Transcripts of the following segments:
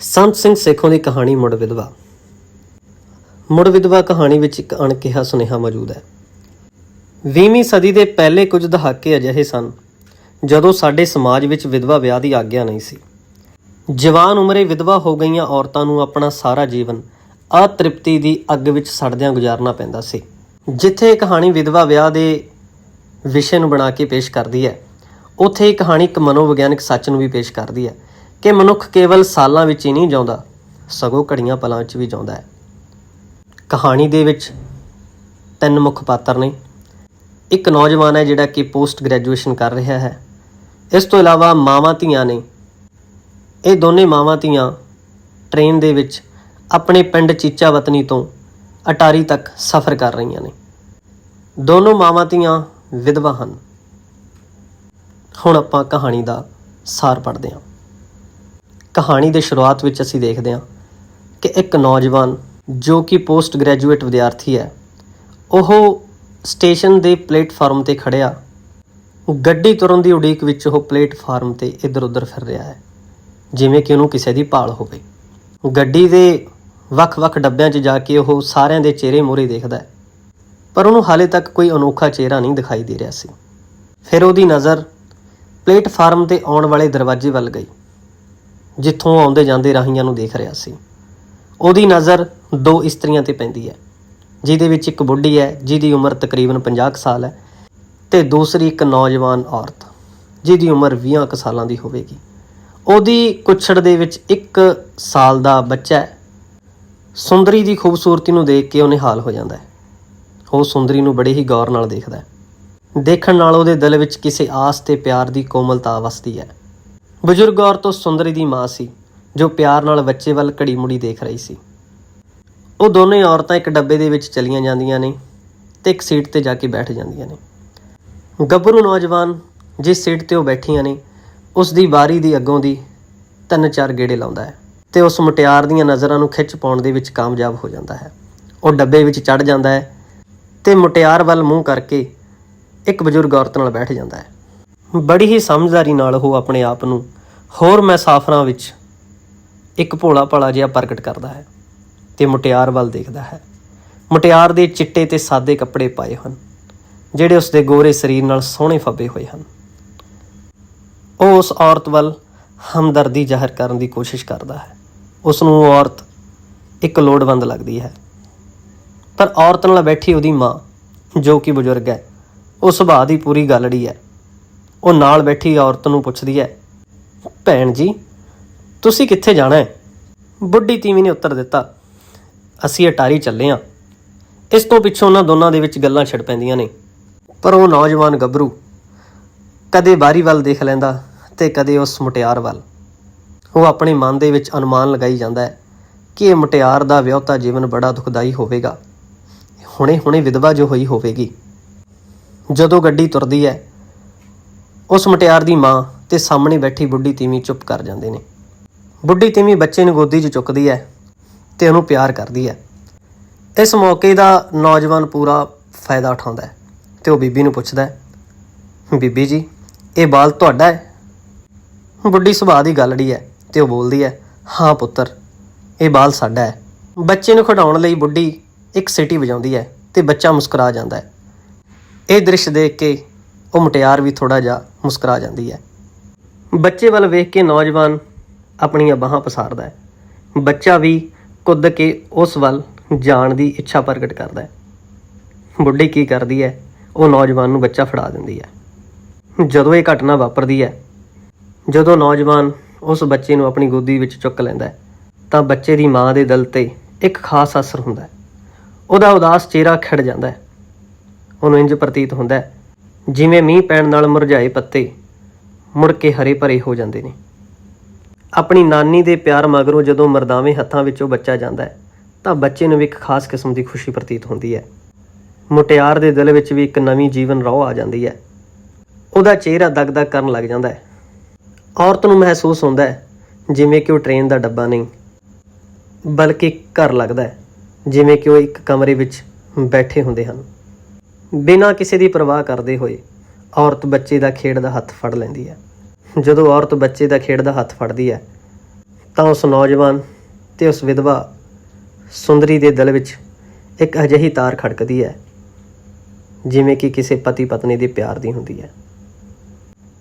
ਸੰਤ ਸਿੰਘ ਸੇਖੋਂ ਦੀ ਕਹਾਣੀ ਮੁੜ ਵਿਧਵਾ। ਮੁੜ ਵਿਧਵਾ ਕਹਾਣੀ ਵਿੱਚ ਇੱਕ ਅਣਕਿਹਾ ਸੁਨੇਹਾ ਮੌਜੂਦ ਹੈ। 20ਵੀਂ ਸਦੀ ਦੇ ਪਹਿਲੇ ਕੁਝ ਦਹਾਕੇ ਅਜਿਹੇ ਸਨ, ਜਦੋਂ ਸਾਡੇ ਸਮਾਜ ਵਿੱਚ ਵਿਧਵਾ ਵਿਆਹ ਦੀ ਆਗਿਆ ਨਹੀਂ ਸੀ। ਜਵਾਨ ਉਮਰੇ ਵਿਧਵਾ ਹੋ ਗਈਆਂ ਔਰਤਾਂ ਨੂੰ ਆਪਣਾ ਸਾਰਾ ਜੀਵਨ ਅਤ੍ਰਿਪਤੀ ਦੀ ਅੱਗ ਵਿੱਚ ਸੜਦਿਆਂ ਗੁਜ਼ਾਰਨਾ ਪੈਂਦਾ ਸੀ। ਜਿੱਥੇ ਇਹ ਕਹਾਣੀ ਵਿਧਵਾ ਵਿਆਹ ਦੇ ਵਿਸ਼ੇ ਨੂੰ ਬਣਾ ਕੇ ਪੇਸ਼ ਕਰਦੀ ਹੈ, ਉੱਥੇ ਇਹ ਕਹਾਣੀ ਇੱਕ ਮਨੋਵਿਗਿਆਨਕ ਸੱਚ ਨੂੰ ਵੀ ਪੇਸ਼ ਕਰਦੀ ਹੈ। ਕਿ ਮਨੁੱਖ ਕੇਵਲ ਸਾਲਾਂ ਵਿੱਚ ਹੀ ਨਹੀਂ ਜਿਉਂਦਾ, ਸਗੋਂ ਘੜੀਆਂ ਪਲਾਂ ਵਿੱਚ ਵੀ ਜਿਉਂਦਾ ਹੈ। ਕਹਾਣੀ ਦੇ ਵਿੱਚ ਤਿੰਨ ਮੁੱਖ ਪਾਤਰ ਨੇ। ਇੱਕ ਨੌਜਵਾਨ ਹੈ ਜਿਹੜਾ ਕਿ ਪੋਸਟ ਗ੍ਰੈਜੂਏਸ਼ਨ ਕਰ ਰਿਹਾ ਹੈ। ਇਸ ਤੋਂ ਇਲਾਵਾ ਮਾਵਾਂ ਧੀਆਂ ਨੇ। ਇਹ ਦੋਨੇ ਮਾਵਾਂ ਧੀਆਂ ਟ੍ਰੇਨ ਦੇ ਵਿੱਚ ਆਪਣੇ ਪਿੰਡ ਚੀਚਾ ਵਤਨੀ ਤੋਂ ਅਟਾਰੀ ਤੱਕ ਸਫ਼ਰ ਕਰ ਰਹੀਆਂ ਨੇ। ਦੋਨੋਂ ਮਾਵਾਂ ਧੀਆਂ ਵਿਧਵਾ ਹਨ। ਹੁਣ ਆਪਾਂ ਕਹਾਣੀ ਦਾ ਸਾਰ ਪੜ੍ਹਦੇ ਹਾਂ। ਕਹਾਣੀ ਦੇ ਸ਼ੁਰੂਆਤ ਵਿੱਚ ਅਸੀਂ ਦੇਖਦੇ ਹਾਂ ਕਿ ਇੱਕ ਨੌਜਵਾਨ ਜੋ ਕਿ ਪੋਸਟ ਗ੍ਰੈਜੂਏਟ ਵਿਦਿਆਰਥੀ ਹੈ, ਉਹ ਸਟੇਸ਼ਨ ਦੇ ਪਲੇਟਫਾਰਮ ਤੇ ਖੜਿਆ। ਗੱਡੀ ਤੁਰਨ ਦੀ ਉਡੀਕ ਵਿੱਚ ਉਹ ਪਲੇਟਫਾਰਮ ਤੇ ਇੱਧਰ-ਉੱਧਰ ਫਿਰ ਰਿਹਾ ਹੈ, ਜਿਵੇਂ ਕਿ ਉਹਨੂੰ ਕਿਸੇ ਦੀ ਭਾਲ ਹੋਵੇ। ਗੱਡੀ ਦੇ ਵੱਖ-ਵੱਖ ਡੱਬਿਆਂ 'ਚ ਜਾ ਕੇ ਉਹ ਸਾਰਿਆਂ ਦੇ ਚਿਹਰੇ ਮੂਹਰੇ ਦੇਖਦਾ ਹੈ, ਪਰ ਉਹਨੂੰ ਹਾਲੇ ਤੱਕ ਕੋਈ ਅਨੋਖਾ ਚਿਹਰਾ ਨਹੀਂ ਦਿਖਾਈ ਦੇ ਰਿਹਾ ਸੀ। ਫਿਰ ਉਹਦੀ ਨਜ਼ਰ ਪਲੇਟਫਾਰਮ ਤੇ ਆਉਣ ਵਾਲੇ ਦਰਵਾਜ਼ੇ ਵੱਲ ਗਈ। ਜਿੱਥੋਂ ਆਉਂਦੇ ਜਾਂਦੇ ਰਾਹੀਆਂ ਨੂੰ ਦੇਖ ਰਿਹਾ ਸੀ। ਉਹਦੀ ਨਜ਼ਰ ਦੋ ਇਸਤਰੀਆਂ ਤੇ ਪੈਂਦੀ ਹੈ, ਜਿਹਦੇ ਵਿੱਚ ਇੱਕ ਬੁੱਢੀ ਹੈ, ਜਿਹਦੀ ਉਮਰ ਤਕਰੀਬਨ 50 ਕੁ ਸਾਲ ਹੈ ਤੇ ਦੂਸਰੀ ਇੱਕ ਨੌਜਵਾਨ ਔਰਤ, ਜਿਹਦੀ ਉਮਰ 20 ਕੁ ਸਾਲਾਂ ਦੀ ਹੋਵੇਗੀ। ਉਹਦੀ ਕੁੱਛੜ ਦੇ ਵਿੱਚ ਇੱਕ ਸਾਲ ਦਾ ਬੱਚਾ ਹੈ। ਸੁੰਦਰੀ ਦੀ ਖੂਬਸੂਰਤੀ ਨੂੰ ਦੇਖ ਕੇ ਉਹ ਨਿਹਾਲ ਹੋ ਜਾਂਦਾ ਹੈ। ਉਹ ਸੁੰਦਰੀ ਨੂੰ ਬੜੇ ਹੀ ਗੌਰ ਨਾਲ ਦੇਖਦਾ ਹੈ। ਦੇਖਣ ਨਾਲ ਉਹਦੇ ਦਿਲ ਵਿੱਚ ਕਿਸੇ ਆਸ ਤੇ ਪਿਆਰ ਦੀ ਕੋਮਲਤਾ ਵਸਦੀ ਹੈ। ਬਜ਼ੁਰਗ ਔਰਤ ਉਸ ਸੁੰਦਰੀ ਦੀ ਮਾਂ ਸੀ, ਜੋ ਪਿਆਰ ਨਾਲ ਬੱਚੇ ਵੱਲ ਘੜੀ ਮੁੜੀ ਦੇਖ ਰਹੀ ਸੀ। ਉਹ ਦੋਨੇ ਔਰਤਾਂ ਇੱਕ ਡੱਬੇ ਦੇ ਵਿੱਚ ਚਲੀਆਂ ਜਾਂਦੀਆਂ ਨੇ ਤੇ ਇੱਕ ਸੀਟ ਤੇ ਜਾ ਕੇ ਬੈਠ ਜਾਂਦੀਆਂ ਨੇ। ਗੱਭਰੂ ਨੌਜਵਾਨ ਜਿਸ ਸੀਟ ਤੇ ਉਹ ਬੈਠੀਆਂ ਨੇ, ਉਸ ਦੀ ਬਾਰੀ ਦੀ ਅੱਗੋਂ ਦੀ ਤਿੰਨ ਚਾਰ ਗੇੜੇ ਲਾਉਂਦਾ ਹੈ ਤੇ ਉਸ ਮੁਟਿਆਰ ਦੀਆਂ ਨਜ਼ਰਾਂ ਨੂੰ ਖਿੱਚ ਪਾਉਣ ਦੇ ਵਿੱਚ ਕਾਮਯਾਬ ਹੋ ਜਾਂਦਾ ਹੈ। ਉਹ ਡੱਬੇ ਵਿੱਚ ਚੜ ਜਾਂਦਾ ਹੈ ਤੇ ਮੁਟਿਆਰ ਵੱਲ ਮੂੰਹ ਕਰਕੇ ਇੱਕ ਬਜ਼ੁਰਗ ਔਰਤ ਨਾਲ ਬੈਠ ਜਾਂਦਾ ਹੈ। ਬੜੀ ਹੀ ਸਮਝਦਾਰੀ ਨਾਲ ਉਹ ਆਪਣੇ ਆਪ ਨੂੰ ਹੋਰ ਮਸਾਫਰਾਂ ਵਿੱਚ ਇੱਕ ਭੋਲਾ ਭਾਲਾ ਜਿਹਾ ਪ੍ਰਗਟ ਕਰਦਾ ਹੈ ਤੇ ਮੁਟਿਆਰ ਵੱਲ ਦੇਖਦਾ ਹੈ। ਮੁਟਿਆਰ ਦੇ ਚਿੱਟੇ ਤੇ ਸਾਦੇ ਕੱਪੜੇ ਪਾਏ ਹਨ, ਜਿਹੜੇ ਉਸ ਦੇ ਗੋਰੇ ਸਰੀਰ ਨਾਲ ਸੋਹਣੇ ਫੱਬੇ ਹੋਏ ਹਨ। ਉਹ ਉਸ ਔਰਤ ਵੱਲ ਹਮਦਰਦੀ ਜ਼ਾਹਰ ਕਰਨ ਦੀ ਕੋਸ਼ਿਸ਼ ਕਰਦਾ ਹੈ। ਉਸ ਨੂੰ ਔਰਤ ਇੱਕ ਲੋੜਵੰਦ ਲੱਗਦੀ ਹੈ। ਪਰ ਔਰਤ ਨਾਲ ਬੈਠੀ ਉਹਦੀ ਮਾਂ, ਜੋ ਕਿ ਬਜ਼ੁਰਗ ਹੈ, ਉਹ ਸੁਭਾਅ ਦੀ ਪੂਰੀ ਗੱਲੜੀ ਹੈ। ਉਹ ਨਾਲ ਬੈਠੀ ਔਰਤ ਨੂੰ ਪੁੱਛਦੀ ਹੈ, ਭੈਣ ਜੀ, ਤੁਸੀਂ ਕਿੱਥੇ ਜਾਣਾ ਹੈ? ਬੁੱਢੀ ਤੀਵੀਂ ਨੇ ਉੱਤਰ ਦਿੱਤਾ, ਅਸੀਂ ਅਟਾਰੀ ਚੱਲੇ ਹਾਂ। ਇਸ ਤੋਂ ਪਿੱਛੋਂ ਉਹਨਾਂ ਦੋਨਾਂ ਦੇ ਵਿੱਚ ਗੱਲਾਂ ਛਿੜ ਪੈਂਦੀਆਂ ਨੇ। ਪਰ ਉਹ ਨੌਜਵਾਨ ਗੱਭਰੂ, ਕਦੇ ਬਾਰੀ ਵੱਲ ਦੇਖ ਲੈਂਦਾ ਤੇ ਕਦੇ ਉਸ ਮੁਟਿਆਰ ਵੱਲ। ਉਹ ਆਪਣੇ ਮਨ ਦੇ ਵਿੱਚ ਅਨੁਮਾਨ ਲਗਾਈ ਜਾਂਦਾ ਹੈ ਕਿ ਇਹ ਮੁਟਿਆਰ ਦਾ ਵਿਆਹਤਾ ਜੀਵਨ ਬੜਾ ਦੁਖਦਾਈ ਹੋਵੇਗਾ। ਹੁਣੇ-ਹੁਣੇ ਵਿਧਵਾ ਜੋ ਹੋਈ ਹੋਵੇਗੀ। ਜਦੋਂ ਗੱਡੀ ਤੁਰਦੀ ਹੈ ਉਸ ਮੁਟਿਆਰ ਦੀ ਮਾਂ ਤੇ ਸਾਹਮਣੇ ਬੈਠੀ ਬੁੱਢੀ ਤੀਵੀਂ ਚੁੱਪ ਕਰ ਜਾਂਦੇ ਨੇ। ਬੁੱਢੀ ਤੀਵੀਂ ਬੱਚੇ ਨੂੰ ਗੋਦੀ 'ਚ ਚੁੱਕਦੀ ਹੈ ਤੇ ਉਹਨੂੰ ਪਿਆਰ ਕਰਦੀ ਹੈ। ਇਸ ਮੌਕੇ ਦਾ ਨੌਜਵਾਨ ਪੂਰਾ ਫਾਇਦਾ ਉਠਾਉਂਦਾ ਹੈ ਤੇ ਉਹ ਬੀਬੀ ਨੂੰ ਪੁੱਛਦਾ ਹੈ, ਬੀਬੀ ਜੀ, ਇਹ ਬਾਲ ਤੁਹਾਡਾ ਹੈ? ਬੁੱਢੀ ਸੁਭਾਅ ਦੀ ਗੱਲੜੀ ਹੈ ਤੇ ਉਹ ਬੋਲਦੀ ਹੈ, ਹਾਂ ਪੁੱਤਰ, ਇਹ ਬਾਲ ਸਾਡਾ ਹੈ। ਬੱਚੇ ਨੂੰ ਖਿਡਾਉਣ ਲਈ ਬੁੱਢੀ ਇੱਕ ਸਿਟੀ ਵਜਾਉਂਦੀ ਹੈ ਤੇ ਬੱਚਾ ਮੁਸਕਰਾ ਜਾਂਦਾ ਹੈ। ਇਹ ਦ੍ਰਿਸ਼ ਦੇਖ ਕੇ ਉਹ ਮੁਟਿਆਰ ਵੀ ਥੋੜਾ ਜਿਹਾ ਮੁਸਕਰਾ ਜਾਂਦੀ ਹੈ। ਬੱਚੇ ਵੱਲ ਵੇਖ ਕੇ ਨੌਜਵਾਨ ਆਪਣੀਆਂ ਬਾਹਾਂ ਪਸਾਰਦਾ ਹੈ। ਬੱਚਾ ਵੀ ਕੁੱਦ ਕੇ ਉਸ ਵੱਲ ਜਾਣ ਦੀ ਇੱਛਾ ਪ੍ਰਗਟ ਕਰਦਾ ਹੈ। ਬੁੱਢੀ ਕੀ ਕਰਦੀ ਹੈ? ਉਹ ਨੌਜਵਾਨ ਨੂੰ ਬੱਚਾ ਫੜਾ ਦਿੰਦੀ ਹੈ। ਜਦੋਂ ਇਹ ਘਟਨਾ ਵਾਪਰਦੀ ਹੈ, ਜਦੋਂ ਨੌਜਵਾਨ ਉਸ ਬੱਚੇ ਨੂੰ ਆਪਣੀ ਗੋਦੀ ਵਿੱਚ ਚੁੱਕ ਲੈਂਦਾ ਹੈ, ਤਾਂ ਬੱਚੇ ਦੀ ਮਾਂ ਦੇ ਦਿਲ ਤੇ ਇੱਕ ਖਾਸ ਅਸਰ ਹੁੰਦਾ ਹੈ। ਉਹਦਾ ਉਦਾਸ ਚਿਹਰਾ ਖਿੜ ਜਾਂਦਾ ਹੈ। ਉਹਨੂੰ ਇੰਜ ਪ੍ਰਤੀਤ ਹੁੰਦਾ ਹੈ ਜਿਵੇਂ ਮੀਂਹ ਪੈਣ ਨਾਲ ਮੁਰਝਾਏ ਪੱਤੇ, ਮੁੜ ਕੇ ਹਰੇ ਭਰੇ ਹੋ ਜਾਂਦੇ ਨੇ। ਆਪਣੀ ਨਾਨੀ ਦੇ ਪਿਆਰ ਮਗਰੋਂ ਜਦੋਂ ਮਰਦਾਵੇਂ ਹੱਥਾਂ ਵਿੱਚੋਂ ਬੱਚਾ ਜਾਂਦਾ ਹੈ, ਤਾਂ ਬੱਚੇ ਨੂੰ ਵੀ ਇੱਕ ਖਾਸ ਕਿਸਮ ਦੀ ਖੁਸ਼ੀ ਪ੍ਰਤੀਤ ਹੁੰਦੀ ਹੈ। ਮੁਟਿਆਰ ਦੇ ਦਿਲ ਵਿੱਚ ਵੀ ਇੱਕ ਨਵੀਂ ਜੀਵਨ ਰੋਹ ਆ ਜਾਂਦੀ ਹੈ। ਉਹਦਾ ਚਿਹਰਾ ਦਗਦਗ ਕਰਨ ਲੱਗ ਜਾਂਦਾ ਹੈ। ਔਰਤ ਨੂੰ ਮਹਿਸੂਸ ਹੁੰਦਾ ਹੈ, ਜਿਵੇਂ ਕਿ ਉਹ ਟ੍ਰੇਨ ਦਾ ਡੱਬਾ ਨਹੀਂ, ਬਲਕਿ ਘਰ ਲੱਗਦਾ ਹੈ, ਜਿਵੇਂ ਕਿ ਉਹ ਇੱਕ ਕਮਰੇ ਵਿੱਚ ਬੈਠੇ ਹੁੰਦੇ ਹਨ। ਬਿਨਾਂ ਕਿਸੇ ਦੀ ਪਰਵਾਹ ਕਰਦੇ ਹੋਏ ਔਰਤ ਬੱਚੇ ਦਾ ਖੇਡ ਦਾ ਹੱਥ ਫੜ ਲੈਂਦੀ ਹੈ। ਜਦੋਂ ਔਰਤ ਬੱਚੇ ਦਾ ਖੇਡ ਦਾ ਹੱਥ ਫੜਦੀ ਹੈ, ਤਾਂ ਉਸ ਨੌਜਵਾਨ ਤੇ ਉਸ ਵਿਧਵਾ ਸੁੰਦਰੀ ਦੇ ਦਿਲ ਵਿੱਚ ਇੱਕ ਅਜਿਹੀ ਤਾਰ ਖੜਕਦੀ ਹੈ, ਜਿਵੇਂ ਕਿ ਕਿਸੇ ਪਤੀ ਪਤਨੀ ਦੇ ਪਿਆਰ ਦੀ ਹੁੰਦੀ ਹੈ।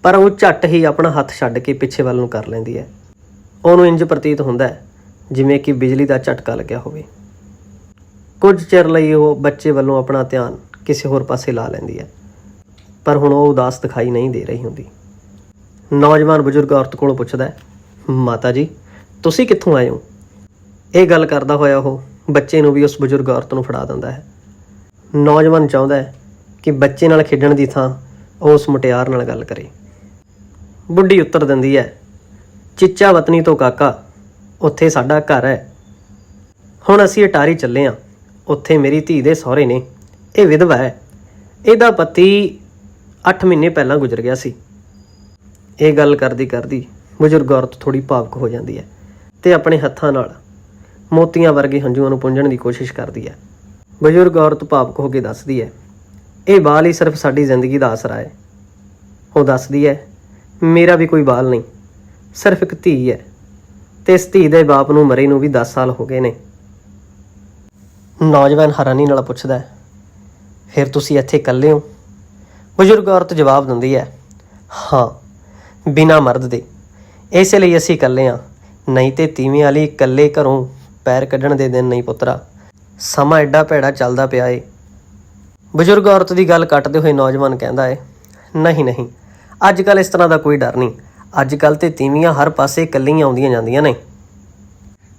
ਪਰ ਉਹ ਝੱਟ ਹੀ ਆਪਣਾ ਹੱਥ ਛੱਡ ਕੇ ਪਿੱਛੇ ਵੱਲ ਨੂੰ ਕਰ ਲੈਂਦੀ ਹੈ। ਉਹਨੂੰ ਇੰਜ ਪ੍ਰਤੀਤ ਹੁੰਦਾ ਹੈ, ਜਿਵੇਂ ਕਿ ਬਿਜਲੀ ਦਾ ਝਟਕਾ ਲੱਗਿਆ ਹੋਵੇ। ਕੁਝ ਚਿਰ ਲਈ ਉਹ ਬੱਚੇ ਵੱਲੋਂ ਆਪਣਾ ਧਿਆਨ ਕਿਸੇ ਹੋਰ ਪਾਸੇ ਲਾ ਲੈਂਦੀ ਹੈ। ਪਰ ਹੁਣ ਉਹ ਉਦਾਸ ਦਿਖਾਈ ਨਹੀਂ ਦੇ ਰਹੀ ਹੁੰਦੀ। ਨੌਜਵਾਨ ਬਜ਼ੁਰਗ ਔਰਤ ਕੋਲੋਂ ਪੁੱਛਦਾ ਹੈ, ਮਾਤਾ ਜੀ, ਤੁਸੀਂ ਕਿੱਥੋਂ ਆਏ ਹੋ? ਇਹ ਗੱਲ ਕਰਦਾ ਹੋਇਆ ਉਹ ਬੱਚੇ ਨੂੰ ਵੀ ਉਸ ਬਜ਼ੁਰਗ ਔਰਤ ਨੂੰ ਫੜਾ ਦਿੰਦਾ ਹੈ। ਨੌਜਵਾਨ ਚਾਹੁੰਦਾ ਹੈ ਕਿ ਬੱਚੇ ਨਾਲ ਖੇਡਣ ਦੀ ਥਾਂ ਉਹ ਉਸ ਮੁਟਿਆਰ ਨਾਲ ਗੱਲ ਕਰੇ। ਬੁੱਢੀ ਉੱਤਰ ਦਿੰਦੀ ਹੈ, ਚਿੱਚਾ ਵਤਨੀ ਤੋਂ ਕਾਕਾ, ਉੱਥੇ ਸਾਡਾ ਘਰ ਹੈ। ਹੁਣ ਅਸੀਂ ਅਟਾਰੀ ਚੱਲੇ ਹਾਂ। ਉੱਥੇ ਮੇਰੀ ਧੀ ਦੇ ਸਹੁਰੇ ਨੇ। ਇਹ ਵਿਧਵਾ ਹੈ। ਇਹਦਾ ਪਤੀ 8 ਮਹੀਨੇ ਪਹਿਲਾਂ ਗੁਜ਼ਰ ਗਿਆ ਸੀ। ਇਹ ਗੱਲ ਕਰਦੀ ਕਰਦੀ ਬਜ਼ੁਰਗ ਔਰਤ ਥੋੜੀ ਭਾਵਕ ਹੋ ਜਾਂਦੀ ਹੈ ਤੇ ਆਪਣੇ ਹੱਥਾਂ ਨਾਲ ਮੋਤੀਆਂ ਵਰਗੇ ਹੰਝੂਆਂ ਨੂੰ ਪੁੰਝਣ ਦੀ ਕੋਸ਼ਿਸ਼ ਕਰਦੀ ਹੈ। ਬਜ਼ੁਰਗ ਔਰਤ ਭਾਵਕ ਹੋ ਕੇ ਦੱਸਦੀ ਹੈ, ਇਹ ਬਾਲ ਹੀ ਸਿਰਫ ਸਾਡੀ ਜ਼ਿੰਦਗੀ ਦਾ ਆਸਰਾ ਹੈ। ਉਹ ਦੱਸਦੀ ਹੈ, ਮੇਰਾ ਵੀ ਕੋਈ ਬਾਲ ਨਹੀਂ, ਸਿਰਫ ਇੱਕ ਧੀ ਹੈ ਤੇ ਇਸ ਧੀ ਦੇ ਬਾਪ ਨੂੰ ਮਰੇ ਨੂੰ ਵੀ 10 ਸਾਲ ਹੋ ਗਏ ਨੇ। ਨੌਜਵਾਨ ਹੈਰਾਨੀ ਨਾਲ ਪੁੱਛਦਾ ਹੈ ਫਿਰ ਤੁਸੀਂ ਇੱਥੇ ਇਕੱਲੇ ਹੋ? ਬਜ਼ੁਰਗ ਔਰਤ ਜਵਾਬ ਦਿੰਦੀ ਹੈ, ਹਾਂ, ਬਿਨਾ ਮਰਦ ਦੇ। ਇਸ ਲਈ ਅਸੀਂ ਇਕੱਲੇ ਹਾਂ। ਨਹੀਂ ਤੇ ਤੀਵੀਂ ਵਾਲੀ ਇਕੱਲੇ ਘਰੋਂ ਪੈਰ ਕੱਢਣ ਦੇ ਦਿਨ ਨਹੀਂ ਪੁੱਤਰਾ। ਸਮਾਂ ਐਡਾ ਭੈੜਾ ਚੱਲਦਾ ਪਿਆ ਏ। ਬਜ਼ੁਰਗ ਔਰਤ ਦੀ ਗੱਲ ਕੱਟਦੇ ਹੋਏ ਨੌਜਵਾਨ ਕਹਿੰਦਾ ਏ, ਨਹੀਂ ਨਹੀਂ ਅੱਜ ਕੱਲ ਇਸ ਤਰ੍ਹਾਂ ਦਾ ਕੋਈ ਡਰ ਨਹੀਂ। ਅੱਜ ਕੱਲ ਤੇ ਤੀਵੀਆਂ ਹਰ ਪਾਸੇ ਇਕੱਲੀਆਂ ਆਉਂਦੀਆਂ ਜਾਂਦੀਆਂ ਨੇ।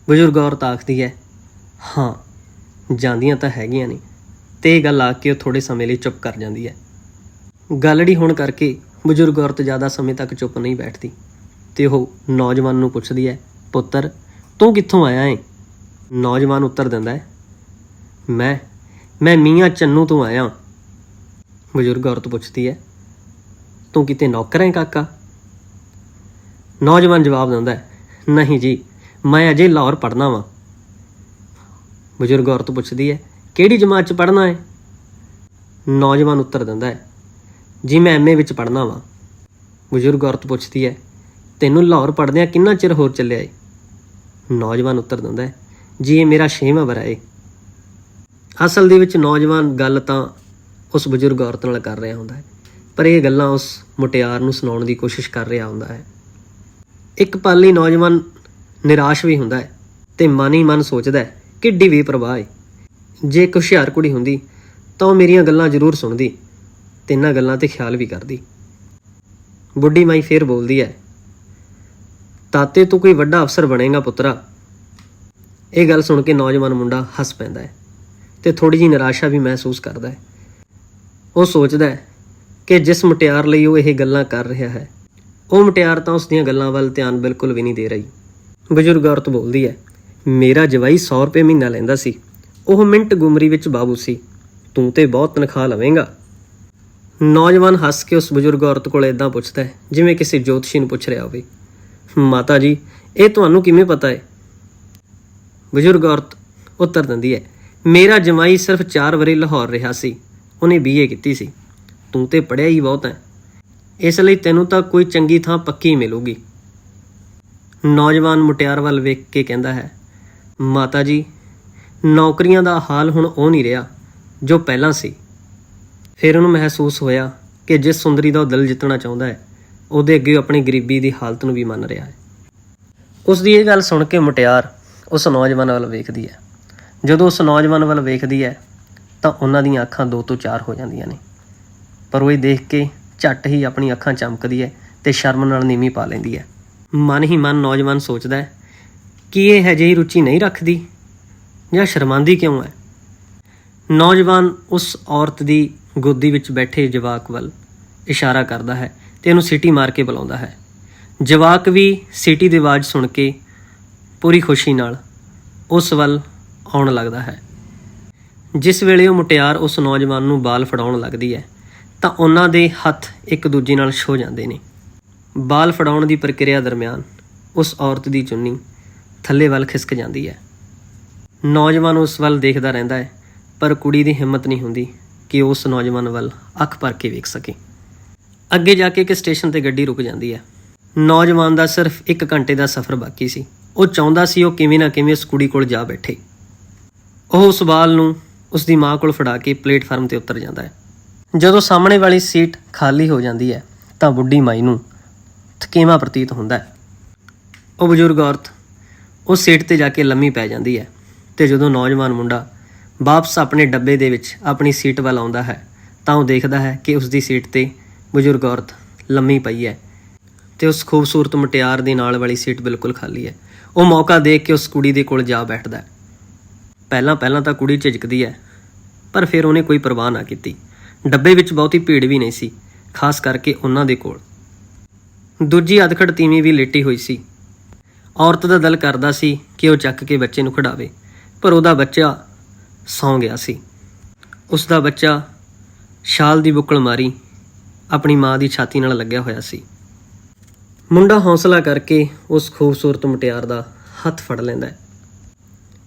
ਬਜ਼ੁਰਗ ਔਰਤ ਆਖਦੀ ਹੈ, ਹਾਂ, ਜਾਂਦੀਆਂ ਤਾਂ ਹੈਗੀਆਂ ਨੇ। ਤੇ ਇਹ ਗੱਲ ਆ ਕੇ ਉਹ ਥੋੜੇ ਸਮੇਂ ਲਈ ਚੁੱਪ ਕਰ ਜਾਂਦੀ ਹੈ। ਗੱਲੜੀ ਹੋਣ ਕਰਕੇ ਬਜ਼ੁਰਗ ਔਰਤ ਜ਼ਿਆਦਾ ਸਮੇਂ ਤੱਕ ਚੁੱਪ ਨਹੀਂ ਬੈਠਦੀ ਤੇ ਉਹ ਨੌਜਵਾਨ ਨੂੰ ਪੁੱਛਦੀ ਹੈ, ਪੁੱਤਰ, ਤੂੰ ਕਿੱਥੋਂ ਆਇਆ ਏ ਨੌਜਵਾਨ ਉੱਤਰ ਦਿੰਦਾ ਹੈ, ਮੈਂ ਮੈਂ ਮੀਆਂ ਚੰਨੂ ਤੋਂ ਆਇਆ ਬਜ਼ੁਰਗ ਔਰਤ ਪੁੱਛਦੀ ਹੈ, ਤੂੰ ਕਿਤੇ ਨੌਕਰ ਹੈ ਕਾਕਾ? ਨੌਜਵਾਨ ਜਵਾਬ ਦਿੰਦਾ ਹੈ, ਨਹੀਂ ਜੀ, ਮੈਂ ਅਜੇ ਲਾਹੌਰ ਪੜ੍ਹਨਾ ਵਾਂ। ਬਜ਼ੁਰਗ ਔਰਤ ਪੁੱਛਦੀ ਹੈ ਕਿਹੜੀ ਜਮਾਤ 'ਚ ਪੜ੍ਹਨਾ ਹੈ? ਨੌਜਵਾਨ ਉੱਤਰ ਦਿੰਦਾ ਹੈ, ਜੀ ਮੈਂ ਐਮਏ ਵਿੱਚ ਪੜ੍ਹਨਾ ਵਾਂ। ਬਜ਼ੁਰਗ ਔਰਤ ਪੁੱਛਦੀ ਹੈ, ਤੈਨੂੰ ਲਾਹੌਰ ਪੜ੍ਹਦਿਆਂ ਕਿੰਨਾ ਚਿਰ ਹੋਰ ਚੱਲਿਆ ਏ? ਨੌਜਵਾਨ ਉੱਤਰ ਦਿੰਦਾ ਹੈ, ਜੀ ਇਹ ਮੇਰਾ 6ਵਾਂ ਵਰਾ ਏ। ਅਸਲ ਦੇ ਵਿੱਚ ਨੌਜਵਾਨ ਗੱਲ ਤਾਂ ਉਸ ਬਜ਼ੁਰਗ ਔਰਤ ਨਾਲ ਕਰ ਰਿਹਾ ਹੁੰਦਾ ਹੈ, ਪਰ ਇਹ ਗੱਲਾਂ ਉਸ ਮੁਟਿਆਰ ਨੂੰ ਸੁਣਾਉਣ ਦੀ ਕੋਸ਼ਿਸ਼ ਕਰ ਰਿਹਾ ਹੁੰਦਾ ਹੈ। ਇੱਕ ਪਲ ਲਈ ਨੌਜਵਾਨ ਨਿਰਾਸ਼ ਵੀ ਹੁੰਦਾ ਹੈ ਤੇ ਮਨ ਹੀ ਮਨ ਸੋਚਦਾ ਹੈ, ਕਿੱਡੀ ਵੀ ਪ੍ਰਵਾਹ ਹੈ ਜੇ ਇੱਕ ਹੁਸ਼ਿਆਰ ਕੁੜੀ ਹੁੰਦੀ, ਤਾਂ ਉਹ ਮੇਰੀਆਂ ਗੱਲਾਂ ਜ਼ਰੂਰ ਸੁਣਦੀ ਤੇ ਇਹਨਾਂ ਗੱਲਾਂ ਤੇ ਖਿਆਲ ਵੀ ਕਰਦੀ। ਬੁੱਢੀ ਮਾਈ ਫੇਰ ਬੋਲਦੀ ਹੈ ਤਾਤੇ, ਤੂੰ ਕੋਈ ਵੱਡਾ ਅਫਸਰ ਬਣੇਗਾ ਪੁੱਤਰਾ। ਇਹ ਗੱਲ ਸੁਣ ਕੇ ਨੌਜਵਾਨ ਮੁੰਡਾ ਹੱਸ ਪੈਂਦਾ ਹੈ ਤੇ ਥੋੜੀ ਜਿਹੀ ਨਿਰਾਸ਼ਾ ਵੀ ਮਹਿਸੂਸ ਕਰਦਾ ਹੈ ਉਹ ਸੋਚਦਾ ਹੈ ਕਿ ਜਿਸ ਮੁਟਿਆਰ ਲਈ ਉਹ ਇਹ ਗੱਲਾਂ ਕਰ ਰਿਹਾ ਹੈ, ਉਹ ਮੁਟਿਆਰ ਤਾਂ ਉਸ ਦੀਆਂ ਗੱਲਾਂ ਵੱਲ ਧਿਆਨ ਬਿਲਕੁਲ ਵੀ ਨਹੀਂ ਦੇ ਰਹੀ। ਬਜ਼ੁਰਗ ਔਰਤ ਬੋਲਦੀ ਹੈ ਮੇਰਾ ਜਵਾਈ 100 ਰੁਪਏ ਮਹੀਨਾ ਲੈਂਦਾ ਸੀ ਉਹ ਮਿੰਟ ਗੁਮਰੀ ਵਿੱਚ ਬਾਬੂ ਸੀ। ਤੂੰ ਤੇ ਬਹੁਤ ਤਨਖਾਹ ਲਵੇਂਗਾ। ਨੌਜਵਾਨ ਹੱਸ ਕੇ ਉਸ ਬਜ਼ੁਰਗ ਔਰਤ ਕੋਲ ਇਦਾਂ ਪੁੱਛਦਾ ਹੈ, ਜਿਵੇਂ ਕਿਸੇ ਜੋਤਸ਼ੀ ਨੂੰ ਪੁੱਛ ਰਿਹਾ ਹੋਵੇ। ਮਾਤਾ ਜੀ, ਇਹ ਤੁਹਾਨੂੰ ਕਿਵੇਂ ਪਤਾ ਹੈ? ਬਜ਼ੁਰਗ ਔਰਤ ਉੱਤਰ ਦਿੰਦੀ ਹੈ, ਮੇਰਾ ਜਮਾਈ ਸਿਰਫ 4 ਵਰੇ ਲਾਹੌਰ ਰਿਹਾ ਸੀ। ਉਹਨੇ ਬੀਏ ਕੀਤੀ ਸੀ। ਤੂੰ ਤੇ ਪੜਿਆ ਹੀ ਬਹੁਤ ਹੈ। ਇਸ ਲਈ ਤੈਨੂੰ ਤਾਂ ਕੋਈ ਚੰਗੀ ਥਾਂ ਪੱਕੀ ਮਿਲੂਗੀ। ਨੌਜਵਾਨ ਮੁਟਿਆਰ ਵੱਲ ਵੇਖ ਕੇ ਕਹਿੰਦਾ ਹੈ, ਮਾਤਾ ਜੀ ਨੌਕਰੀਆਂ ਦਾ ਹਾਲ ਹੁਣ ਉਹ ਨਹੀਂ ਰਿਹਾ ਜੋ ਪਹਿਲਾਂ ਸੀ। ਫਿਰ ਉਹਨੂੰ ਮਹਿਸੂਸ ਹੋਇਆ ਕਿ ਜਿਸ ਸੁੰਦਰੀ ਦਾ ਉਹ ਦਿਲ ਜਿੱਤਣਾ ਚਾਹੁੰਦਾ ਹੈ, ਉਹਦੇ ਅੱਗੇ ਉਹ ਆਪਣੀ ਗਰੀਬੀ ਦੀ ਹਾਲਤ ਨੂੰ ਵੀ ਮੰਨ ਰਿਹਾ ਹੈ। ਉਸ ਦੀ ਇਹ ਗੱਲ ਸੁਣ ਕੇ ਮੁਟਿਆਰ ਉਸ ਨੌਜਵਾਨ ਵੱਲ ਵੇਖਦੀ ਹੈ। ਜਦੋਂ ਉਸ ਨੌਜਵਾਨ ਵੱਲ ਵੇਖਦੀ ਹੈ, ਤਾਂ ਉਹਨਾਂ ਦੀਆਂ ਅੱਖਾਂ ਦੋ ਤੋਂ ਚਾਰ ਹੋ ਜਾਂਦੀਆਂ ਨੇ। ਪਰ ਉਹ ਇਹ ਦੇਖ ਕੇ ਝੱਟ ਹੀ ਆਪਣੀ ਅੱਖਾਂ ਚਮਕਦੀ ਹੈ ਤੇ ਸ਼ਰਮ ਨਾਲ ਨੀਵੀਂ ਪਾ ਲੈਂਦੀ ਹੈ। ਮਨ ਹੀ ਮਨ ਨੌਜਵਾਨ ਸੋਚਦਾ ਹੈ ਕਿ ਇਹ ਹੈ ਜਿਹੀ ਰੁਚੀ ਨਹੀਂ ਰੱਖਦੀ ਜਾਂ ਸ਼ਰਮਾਂਦੀ ਕਿਉਂ ਹੈ? ਨੌਜਵਾਨ ਉਸ ਔਰਤ ਦੀ ਗੋਦੀ ਵਿੱਚ ਬੈਠੇ ਜਵਾਕ ਵੱਲ ਇਸ਼ਾਰਾ ਕਰਦਾ ਹੈ ਤੇ ਉਹਨੂੰ ਸੀਟੀ ਮਾਰ ਕੇ ਬੁਲਾਉਂਦਾ ਹੈ। ਜਵਾਕ ਵੀ ਸੀਟੀ ਦੀ ਆਵਾਜ਼ ਸੁਣ ਕੇ ਪੂਰੀ ਖੁਸ਼ੀ ਨਾਲ ਉਸ ਵੱਲ ਆਉਣ ਲੱਗਦਾ ਹੈ। ਜਿਸ ਵੇਲੇ ਉਹ ਮੁਟਿਆਰ ਉਸ ਨੌਜਵਾਨ ਨੂੰ ਬਾਲ ਫੜਾਉਣ ਲੱਗਦੀ ਹੈ, ਤਾਂ ਉਹਨਾਂ ਦੇ ਹੱਥ ਇੱਕ ਦੂਜੇ ਨਾਲ ਛੋ ਜਾਂਦੇ ਨੇ। ਬਾਲ ਫੜਾਉਣ ਦੀ ਪ੍ਰਕਿਰਿਆ ਦਰਮਿਆਨ ਉਸ ਔਰਤ ਦੀ ਚੁੰਨੀ ਥੱਲੇ ਵੱਲ ਖਿਸਕ ਜਾਂਦੀ ਹੈ। ਨੌਜਵਾਨ ਉਸ ਵੱਲ ਦੇਖਦਾ ਰਹਿੰਦਾ ਹੈ, ਪਰ ਕੁੜੀ ਦੀ ਹਿੰਮਤ ਨਹੀਂ ਹੁੰਦੀ ਕਿ ਉਹ ਉਸ ਨੌਜਵਾਨ ਵੱਲ ਅੱਖ ਭਰ ਕੇ ਵੇਖ ਸਕੇ। ਅੱਗੇ ਜਾ ਕੇ ਇੱਕ ਸਟੇਸ਼ਨ ਤੇ ਗੱਡੀ ਰੁਕ ਜਾਂਦੀ ਹੈ। ਨੌਜਵਾਨ ਦਾ ਸਿਰਫ 1 ਘੰਟੇ ਦਾ ਸਫ਼ਰ ਬਾਕੀ ਸੀ। ਉਹ ਚਾਹੁੰਦਾ ਸੀ ਉਹ ਕਿਵੇਂ ਨਾ ਕਿਵੇਂ ਉਸ ਕੁੜੀ ਕੋਲ ਜਾ ਬੈਠੇ। ਉਹ ਉਸ ਬਾਲ ਨੂੰ ਉਸ ਦੀ ਮਾਂ ਕੋਲ ਫੜਾ ਕੇ ਪਲੇਟਫਾਰਮ ਤੇ ਉਤਰ ਜਾਂਦਾ ਹੈ। ਜਦੋਂ ਸਾਹਮਣੇ ਵਾਲੀ ਸੀਟ ਖਾਲੀ ਹੋ ਜਾਂਦੀ ਹੈ, ਤਾਂ ਬੁੱਢੀ ਮਾਈ ਨੂੰ ਥਕੇਵਾਂ ਪ੍ਰਤੀਤ ਹੁੰਦਾ ਹੈ। ਉਹ ਬਜ਼ੁਰਗ ਔਰਤ ਉਸ ਸੀਟ ਤੇ ਜਾ ਕੇ ਲੰਮੀ ਪੈ ਜਾਂਦੀ ਹੈ। ਤੇ ਜਦੋਂ ਨੌਜਵਾਨ ਮੁੰਡਾ ਵਾਪਸ ਆਪਣੇ ਡੱਬੇ ਦੇ ਵਿੱਚ ਆਪਣੀ ਸੀਟ ਵੱਲ ਆਉਂਦਾ ਹੈ, ਤਾਂ ਉਹ ਦੇਖਦਾ ਹੈ ਕਿ ਉਸ ਦੀ ਸੀਟ ਤੇ ਬਜ਼ੁਰਗ ਔਰਤ ਲੰਮੀ ਪਈ ਹੈ ਤੇ ਉਸ ਖੂਬਸੂਰਤ ਮੁਟਿਆਰ ਦੇ ਨਾਲ ਵਾਲੀ ਸੀਟ ਬਿਲਕੁਲ ਖਾਲੀ ਹੈ। ਉਹ ਮੌਕਾ ਦੇਖ ਕੇ ਉਸ ਕੁੜੀ ਦੇ ਕੋਲ ਜਾ ਬੈਠਦਾ ਹੈ। ਪਹਿਲਾਂ ਪਹਿਲਾਂ ਤਾਂ ਕੁੜੀ ਝਿਜਕਦੀ ਹੈ, ਪਰ ਫਿਰ ਉਹਨੇ ਕੋਈ ਪਰਵਾਹ ਨਾ ਕੀਤੀ। ਡੱਬੇ ਵਿੱਚ ਬਹੁਤੀ ਭੀੜ ਵੀ ਨਹੀਂ ਸੀ, ਖਾਸ ਕਰਕੇ ਉਹਨਾਂ ਦੇ ਕੋਲ। ਦੂਜੀ ਅਧਖੜ ਤੀਵੀਂ ਵੀ ਲੇਟੀ ਹੋਈ ਸੀ। ਔਰਤ ਦਾ ਦਿਲ ਕਰਦਾ ਸੀ ਕਿ ਉਹ ਚੱਕ ਕੇ ਬੱਚੇ ਨੂੰ ਖਿਡਾਵੇ ਪਰ ਉਹਦਾ ਬੱਚਾ ਸੌਂ ਗਿਆ ਸੀ। ਉਸ ਦਾ ਬੱਚਾ ਸ਼ਾਲ ਦੀ ਬੁੱਕਲ ਮਾਰੀ ਆਪਣੀ ਮਾਂ ਦੀ ਛਾਤੀ ਨਾਲ ਲੱਗਿਆ ਹੋਇਆ ਸੀ। ਮੁੰਡਾ ਹੌਸਲਾ ਕਰਕੇ ਉਸ ਖੂਬਸੂਰਤ ਮੁਟਿਆਰ ਦਾ ਹੱਥ ਫੜ ਲੈਂਦਾ ਹੈ।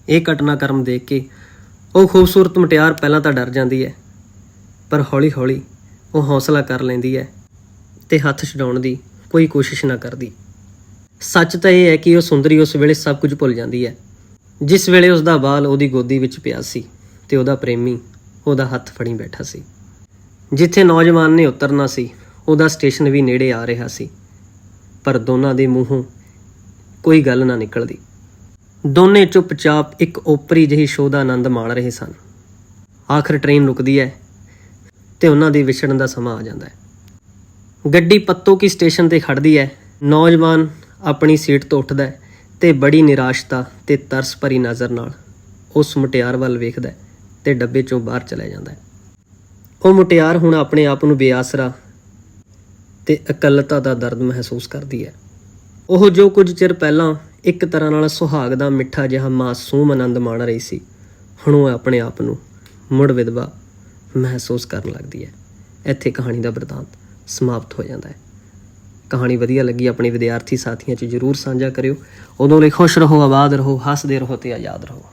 ਇਹ ਘਟਨਾਕ੍ਰਮ ਦੇਖ ਕੇ ਉਹ ਖੂਬਸੂਰਤ ਮੁਟਿਆਰ ਪਹਿਲਾਂ ਤਾਂ ਡਰ ਜਾਂਦੀ ਹੈ, ਪਰ ਹੌਲੀ-ਹੌਲੀ ਉਹ ਹੌਸਲਾ ਕਰ ਲੈਂਦੀ ਹੈ ਤੇ ਹੱਥ ਛਡਾਉਣ ਦੀ ਕੋਈ ਕੋਸ਼ਿਸ਼ ਨਾ ਕਰਦੀ। ਸੱਚ ਤਾਂ ਇਹ ਹੈ ਕਿ ਉਹ ਸੁੰਦਰੀ ਉਸ ਵੇਲੇ ਸਭ ਕੁਝ ਭੁੱਲ ਜਾਂਦੀ ਹੈ। ਜਿਸ ਵੇਲੇ ਉਸ ਦਾ ਬਾਲ ਉਹਦੀ ਗੋਦੀ ਵਿੱਚ ਪਿਆ ਸੀ ਤੇ ਉਹਦਾ ਪ੍ਰੇਮੀ ਉਹਦਾ ਹੱਥ ਫੜੀ ਬੈਠਾ ਸੀ। ਜਿੱਥੇ ਨੌਜਵਾਨ ਨੇ ਉਤਰਨਾ ਸੀ, ਉਹਦਾ ਸਟੇਸ਼ਨ ਵੀ ਨੇੜੇ ਆ ਰਿਹਾ ਸੀ। ਪਰ ਦੋਨਾਂ ਦੇ ਮੂੰਹੋਂ ਕੋਈ ਗੱਲ ਨਾ ਨਿਕਲਦੀ। ਦੋਨੇ ਚੁੱਪਚਾਪ ਇੱਕ ਓਪਰੀ ਜਿਹੀ ਸ਼ੋਅ ਦਾ ਆਨੰਦ ਮਾਣ ਰਹੇ ਸਨ। ਆਖਰ ਟ੍ਰੇਨ ਰੁਕਦੀ ਹੈ ਤੇ ਉਹਨਾਂ ਦੇ ਵਿਛੜਨ ਦਾ ਸਮਾਂ ਆ ਜਾਂਦਾ ਹੈ ਗੱਡੀ ਪੱਤੋ ਕੀ ਸਟੇਸ਼ਨ ਤੇ ਖੜਦੀ ਹੈ ਨੌਜਵਾਨ ਆਪਣੀ ਸੀਟ ਤੋਂ ਉੱਠਦਾ ਹੈ ਤੇ ਬੜੀ ਨਿਰਾਸ਼ਤਾ ਤੇ ਤਰਸ ਭਰੀ ਨਜ਼ਰ ਨਾਲ ਉਸ ਮੁਟਿਆਰ ਵੱਲ ਵੇਖਦਾ ਹੈ ਤੇ ਡੱਬੇ ਚੋਂ ਬਾਹਰ ਚਲਾ ਜਾਂਦਾ ਹੈ। ਉਹ ਮੁਟਿਆਰ ਹੁਣ ਆਪਣੇ ਆਪ ਨੂੰ ਬੇਆਸਰਾ ਤੇ ਇਕੱਲਤਾ ਦਾ ਦਰਦ ਮਹਿਸੂਸ ਕਰਦੀ ਹੈ। ਉਹ ਜੋ ਕੁਝ ਚਿਰ ਪਹਿਲਾਂ ਇੱਕ ਤਰ੍ਹਾਂ ਨਾਲ ਸੁਹਾਗ ਦਾ ਮਿੱਠਾ ਜਿਹਾ ਮਾਸੂਮ ਆਨੰਦ ਮਾਣ ਰਹੀ ਸੀ, ਹੁਣ ਉਹ ਆਪਣੇ ਆਪ ਨੂੰ ਮੁੜ ਵਿਧਵਾ ਮਹਿਸੂਸ ਕਰਨ ਲੱਗਦੀ ਹੈ। ਇੱਥੇ ਕਹਾਣੀ ਦਾ ਬਿਰਤਾਂਤ ਸਮਾਪਤ ਹੋ ਜਾਂਦਾ ਹੈ। ਕਹਾਣੀ ਵਧੀਆ ਲੱਗੀ, ਆਪਣੇ ਵਿਦਿਆਰਥੀ ਸਾਥੀਆਂ 'ਚ ਜਰੂਰ ਸਾਂਝਾ ਕਰਿਓ। ਉਦੋਂ ਲਈ ਖੁਸ਼ ਰਹੋ, ਆਬਾਦ ਰਹੋ, ਹੱਸਦੇ ਰਹੋ ਤੇ ਆਜ਼ਾਦ ਰਹੋ।